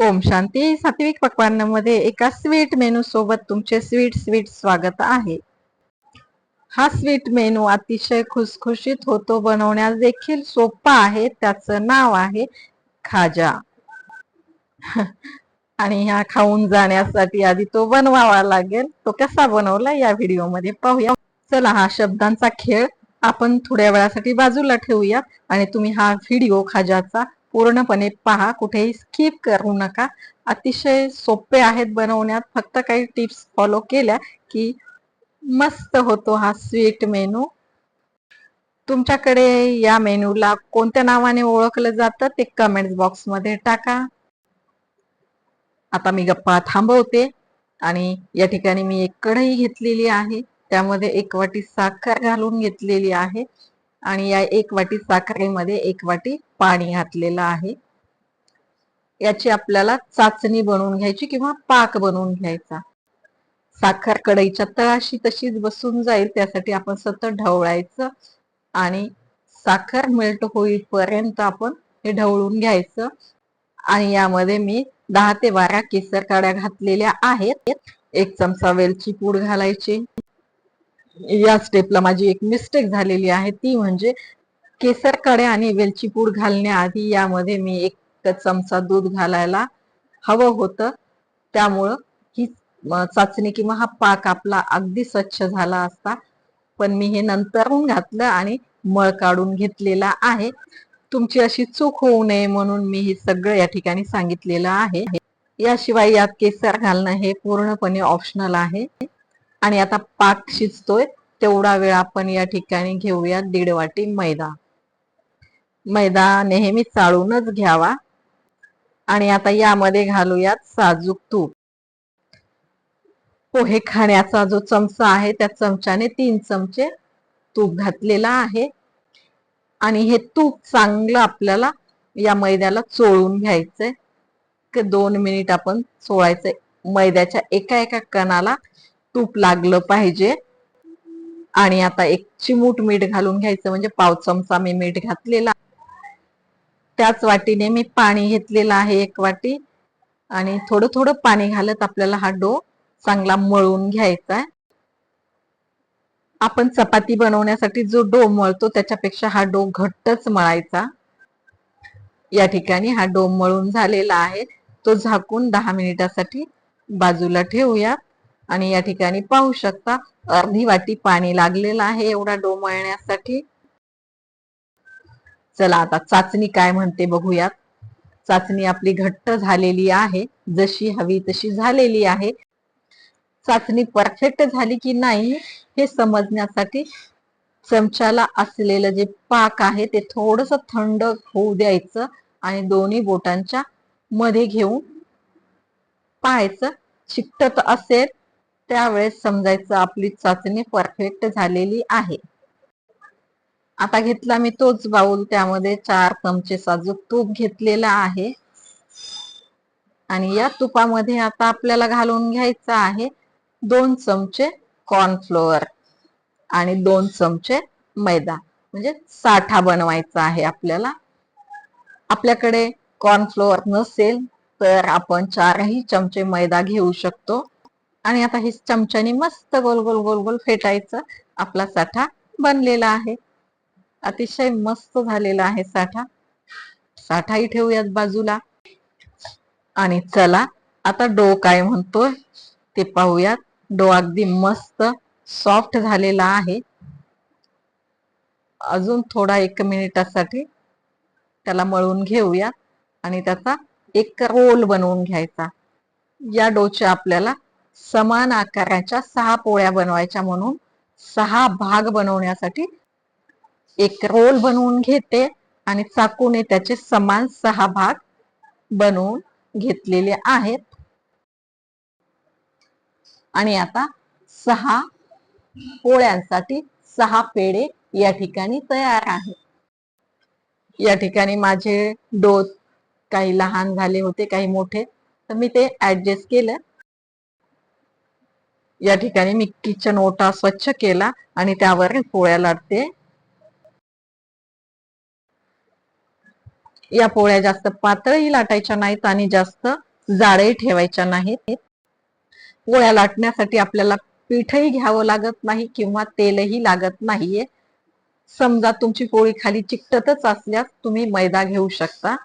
ओम शांती. सात्विक पक्वान्नामध्ये एका sweet menu सोबत तुमचे स्वीट स्वीट स्वागत आहे. हा स्वीट मेनू अतिशय खुसखुशीत होतो. बनवण्यास देखील सोपा आहे. त्याचं नाव आहे खाजा. आणि ह्या खाऊन जाण्यासाठी आधी तो बनवावा लागेल. तो कसा बनवला या व्हिडिओमध्ये पाहूया. चला हा शब्दांचा खेळ आपण थोड्या वेळासाठी बाजूला ठेवूया. आणि तुम्ही हा व्हिडिओ खाजाचा पूर्णपणे पहा कुठेही स्किप करू नका. अतिशय सोपे आहेत बनवण्यात. फक्त काही टिप्स फॉलो केल्या की मस्त होतो हा स्वीट मेनू तुमच्याकडे या मेनूला कोणत्या नावाने ओळखलं जातं ते कमेंट बॉक्समध्ये टाका. आता मी गप्पा थांबवते आणि या ठिकाणी मी एक कढई घेतलेली आहे. त्यामध्ये एक वाटी साखर घालून घेतलेली आहे. आणि या एक वाटी साखरेमध्ये एक वाटी पाणी घातलेलं आहे. याची आपल्याला चाचणी बनवून घ्यायची किंवा पाक बनवून घ्यायचा. साखर कढईच्या तळाशी तशीच बसून जाईल त्यासाठी आपण सतत ढवळायचं आणि साखर मेल्ट होईपर्यंत आपण हे ढवळून घ्यायचं. आणि यामध्ये मी दहा ते बारा केसर काड्या घातलेल्या आहेत. एक चमचा वेलची पूड घालायची. या स्टेपला माझी एक मिस्टेक झालेली आहे. ती म्हणजे केसर काड्या आणि वेलची पूड घालण्याआधी यामध्ये मी एक चमचा दूध घालायला हवं होतं. त्यामुळं ही चाचणी किंवा हा पाक आपला अगदी स्वच्छ झाला असता. पण मी हे नंतरून घातलं आणि मळ काढून घेतलेला आहे. तुमची अशी चूक होऊ नये म्हणून मी हे सगळं या ठिकाणी सांगितलेलं आहे. याशिवाय यात केसर घालणं हे पूर्णपणे ऑप्शनल आहे. आणि आता पाक शिजतोय तेवढा वेळ आपण या ठिकाणी घेऊया दीड वाटी मैदा. मैदा नेहमी चाळूनच घ्यावा. आणि आता यामध्ये घालूयात साजूक तूप. पोहे खाण्याचा जो चमचा आहे त्या चमच्याने तीन चमचे तूप घातलेला आहे. आणि हे तूप चांगलं आपल्याला या मैद्याला चोळून घ्यायचंय. दोन मिनिट आपण चोळायचंय. मैद्याच्या एका एका कणाला तूप लागलं पाहिजे. आणि आता एक चिमूट मीठ घालून घ्यायचं म्हणजे पाव चमचा मी मीठ घातलेला. त्याच वाटीने मी पाणी घेतलेलं आहे एक वाटी. आणि थोडं थोडं पाणी घालत आपल्याला हा डो चांगला मळून घ्यायचा आहे. आपण चपाती बनवण्यासाठी जो डो मळतो त्याच्यापेक्षा हा डो घट्टच मळायचा. या ठिकाणी हा डो मळून झालेला आहे. तो झाकून दहा मिनिटासाठी बाजूला ठेवूया आणि या ठिकाणी पाहू शकता अर्धी वाटी पाणी लागलेलं आहे एवढा डो मळण्यासाठी. चला आता चाचणी काय म्हणते बघूयात. चाचणी आपली घट्ट झालेली आहे जशी हवी तशी झालेली आहे. चाचणी परफेक्ट झाली की नाही हे समजण्यासाठी चमच्याला असलेलं जे पाक आहे ते थोडस थंड होऊ द्यायचं आणि दोन्ही बोटांच्या मध्ये घेऊन पाहायचं. चिकटत असेल त्यावेळेस समजायचं आपली चाचणी परफेक्ट झालेली आहे. आता घेतला मी तोच बाऊल त्यामध्ये चार चमचे साजूक तूप घेतलेला आहे. आणि या तुपामध्ये आता आपल्याला घालून घ्यायचं आहे दोन चमचे कॉर्नफ्लोअर आणि दोन चमचे मैदा. म्हणजे साठा बनवायचा आहे आपल्याला. आपल्याकडे कॉर्नफ्लोअर नसेल तर आपण चारही चमचे मैदा घेऊ शकतो. आणि आता हे चमच्याने मस्त गोल गोल गोल गोल फेटायचं आपला साठा बनलेला आहे. अतिशय मस्त झालेला आहे साठा. साठाही ठेवूयात बाजूला. आणि चला आता डो काय म्हणतोय ते पाहूयात. डो अगदी मस्त सॉफ्ट झालेला आहे. अजून थोडा एक मिनिटासाठी त्याला मळून घेऊया आणि त्याचा एक रोल बनवून घ्यायचा. या डोचे आपल्याला समान आकाराच्या सहा पोळ्या बनवायच्या म्हणून सहा भाग बनवण्यासाठी एक रोल बनवून घेते आणि चाकूने त्याचे समान सहा भाग बनवून घेतलेले आहेत. आणि आता सहा पोळ्यांसाठी सहा पेढे या ठिकाणी तयार आहेत. या ठिकाणी माझे डोस काही लहान झाले होते काही मोठे तर मी ते ऍडजस्ट केलं. या ठिकाणी मी किचन ओटा स्वच्छ केला आणि त्यावर पोळ्या लाटते. या पोळ्या जास्त पातळही लाटायच्या नाहीत आणि जास्त जाडही ठेवायच्या नाहीत. पोळ्या लाटण्यासाठी आपल्याला पीठही घ्यावं लागत नाही किंवा तेलही लागत नाहीये. समजा तुमची पोळी खाली चिकटतच असल्यास तुम्ही मैदा घेऊ शकता.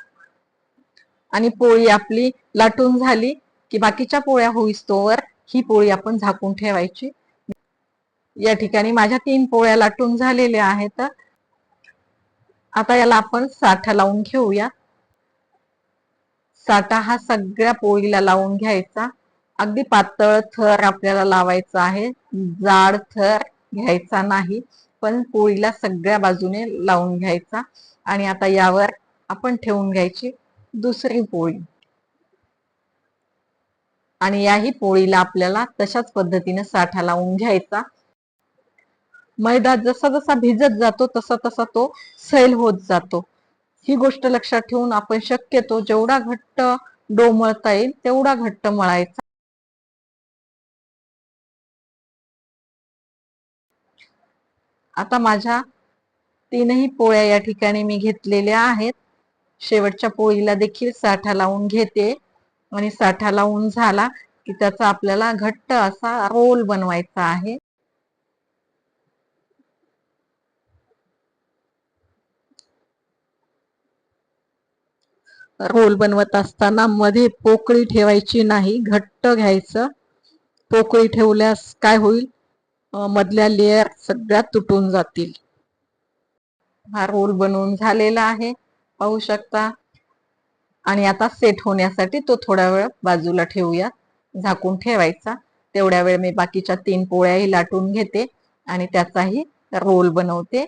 आणि पोळी आपली लाटून झाली की बाकीच्या पोळ्या होईस्तोवर ही पोळी आपण झाकून ठेवायची. या ठिकाणी माझ्या तीन पोळ्या लाटून झालेल्या आहेत. आता याला आपण साठा लावून घेऊया. साठा हा सगळ्या पोळीला लावून घ्यायचा. अगदी पातळ थर आपल्याला लावायचा आहे. जाड थर घ्यायचा नाही पण पोळीला सगळ्या बाजूने लावून घ्यायचा. आणि आता यावर आपण ठेवून घ्यायची दुसरी पोळी. आणि याही पोळीला आपल्याला तशाच पद्धतीने साठा लावून घ्यायचा. मैदा जसा जसा भिजत जातो तसा तसा तो सैल होत जातो. ही गोष्ट लक्षात ठेवून आपण शक्यतो जेवढा घट्ट डो मळता येईल तेवढा घट्ट मळायचा. आता माझ्या तीनही पोळ्या या ठिकाणी मी घेतलेल्या आहेत. शेवटच्या पोळीला देखील साठा लावून घेते. आणि साठा लावून झाला की त्याचा आपल्याला घट्ट असा रोल बनवायचा आहे. रोल बनवत असताना मध्ये पोकळी ठेवायची नाही घट्ट घ्यायचं. पोकळी ठेवल्यास काय होईल? मधल्या लेअर सगळ्या तुटून जातील. हा रोल बनवून झालेला आहे. पाहू शकता आणि आता सेट होण्यासाठी तो थोडा वेळ बाजूला ठेवूया. झाकून ठेवायचा. तेवढ्या वेळ मी बाकीच्या तीन पोळ्याही लाटून घेते आणि त्याचाही रोल बनवते.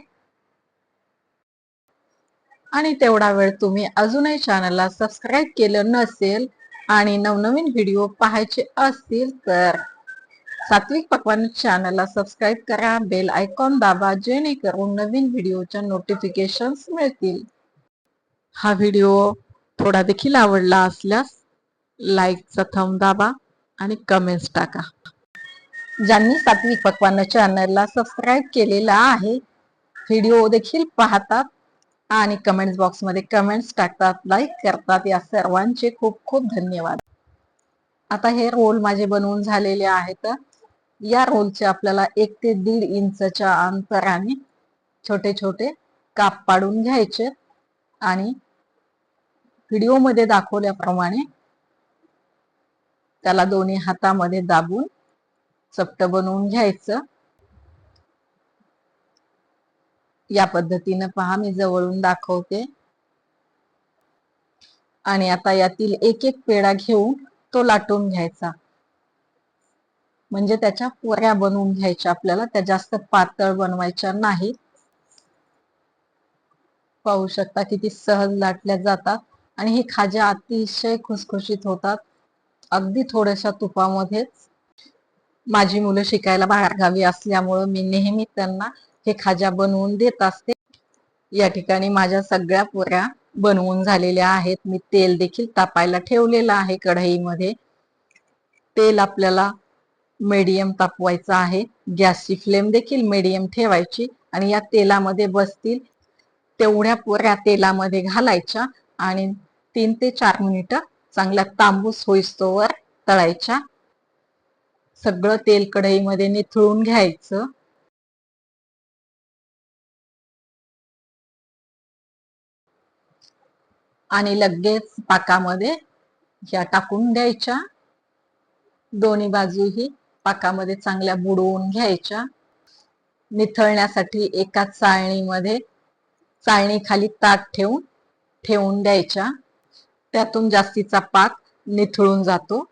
आणि तेवढा वेळ तुम्ही अजूनही चॅनलला सबस्क्राईब केलं नसेल आणि नवनवीन व्हिडिओ पाहायचे असतील तर सात्विक पकवान चॅनलला सबस्क्राईब करा. बेल आयकॉन दाबा जेणेकरून नवीन व्हिडिओच्या नोटिफिकेशन मिळतील. हा व्हिडिओ थोडा देखील आवडला असल्यास लाईकचा थंब दाबा आणि कमेंट्स टाका. ज्यांनी सात्विक पकवान चॅनलला सबस्क्राईब केलेला आहे व्हिडिओ देखील पाहतात आणि कमेंट्स बॉक्समध्ये कमेंट्स टाकतात लाईक करतात या सर्वांचे खूप खूप धन्यवाद. आता हे रोल माझे बनवून झालेले आहेत. या रोलचे आपल्याला एक ते दीड इंचच्या अंतराने छोटे छोटे काप पाडून घ्यायचे आणि व्हिडिओमध्ये दाखवल्याप्रमाणे त्याला दोन्ही हातामध्ये दाबून चपट बनवून घ्यायचं. या पद्धतीनं पहा मी जवळून दाखवते. आणि आता यातील एक एक पेढा घेऊन तो लाटून घ्यायचा. म्हणजे त्याच्या पोऱ्या बनवून घ्यायच्या आपल्याला त्या जास्त पातळ बनवायच्या नाही पाहू शकता किती सहज लाटल्या जातात. आणि हे खाज्या अतिशय खुसखुशीत होतात. अगदी थोड्याशा तुपामध्येच माझी मुलं शिकायला बाहेरगावी असल्यामुळं मी नेहमी त्यांना हे खाज्या बनवून देत असते. या ठिकाणी माझ्या सगळ्या पोऱ्या बनवून झालेल्या आहेत. मी तेल देखील तापायला ठेवलेलं आहे कढईमध्ये. तेल आपल्याला मीडियम तापवायचं आहे. गॅसची फ्लेम देखील मीडियम ठेवायची आणि या तेलामध्ये बसतील. तेवढ्या पोऱ्या तेलामध्ये घालायच्या आणि तीन ते चार मिनिटं चांगल्या तांबूस होईस्तोवर तळायच्या सगळं तेल कढईमध्ये निथळून घ्यायचं. आणि लगेच पाकामध्ये ह्या टाकून द्यायच्या. दोन्ही बाजूही पाकामध्ये चांगल्या बुडवून घ्यायच्या. निथळण्यासाठी एका चाळणीमध्ये चाळणी खाली ताट ठेवून ठेवून द्यायच्या. त्यातून जास्तीचा पाक निथळून जातो.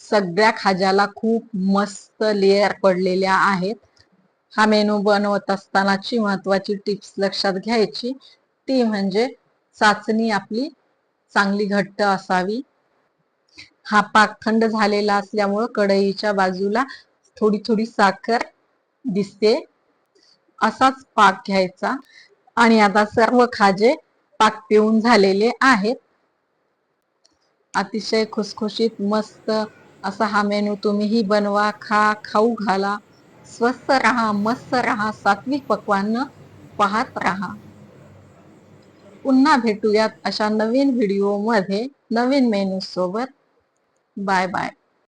सगळ्या खाज्याला खूप मस्त लेअर पडलेल्या आहेत. हा मेनू बनवत असतानाची महत्वाची टिप्स लक्षात घ्यायची. ती म्हणजे चाचणी आपली चांगली घट्ट असावी. हा पाक थंड झालेला असल्यामुळं कढईच्या बाजूला थोडी थोडी साखर दिसते. असाच पाक घ्यायचा. आणि आता सर्व खाजे पाक पिऊन झालेले आहेत. अतिशय खुसखुशीत मस्त असा हा मेनू तुम्हीही बनवा खा खाऊ घाला. स्वस्त राहा मस्त राहा सात्विक पक्वान पाहत राहा. पुन्हा भेटूयात अशा नवीन व्हिडिओमध्ये नवीन मेनू सोबत. Bye bye